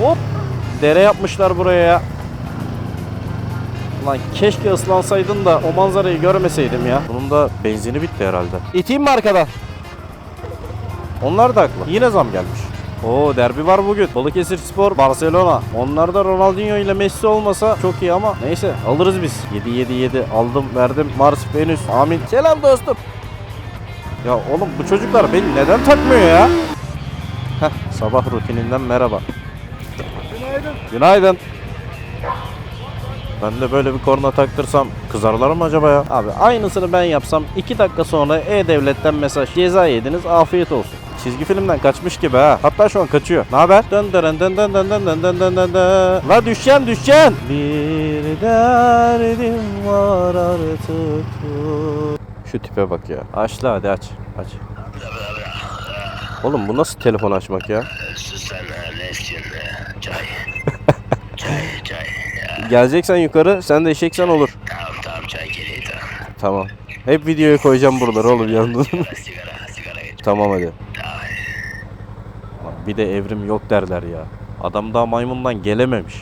Hop. Dere yapmışlar buraya ya. Lan keşke ıslansaydın da o manzarayı görmeseydim ya. Bunun da benzini bitti herhalde. İteyim mi arkadan? Onlar da haklı. Yine zam gelmiş. Oo derbi var bugün. Balıkesir Spor, Barcelona. Onlarda Ronaldinho ile Messi olmasa çok iyi ama neyse alırız biz. 7 7 7 aldım verdim. Mars Venüs. Amin. Selam dostum. Ya oğlum bu çocuklar beni neden takmıyor ya? Heh, sabah rutininden merhaba. Günaydın. Günaydın. Ben de böyle bir korna taktırsam kızarlar mı acaba ya? Abi aynısını ben yapsam 2 dakika sonra E-Devlet'ten mesaj ceza yediniz afiyet olsun. Çizgi filmden kaçmış gibi ha. Hatta şu an kaçıyor. Ne haber? Dön dön dön dön dön dön dön dön dön dön dön. La düşeceksin düşeceksin. Bir derdim var artık. Şu tipe bak ya. Aç la hadi aç. Aç. Oğlum bu nasıl telefon açmak ya? Susana Neskin çay. çay çay. Ya, Geleceksen yukarı sen de eşeksen olur. tamam tamam çay geliyor tamam. Tamam. Hep videoya koyacağım buraları oğlum yalnız. sigara sigara geç. tamam hadi. Tamam. Bir de evrim yok derler ya. Adam daha maymundan gelememiş.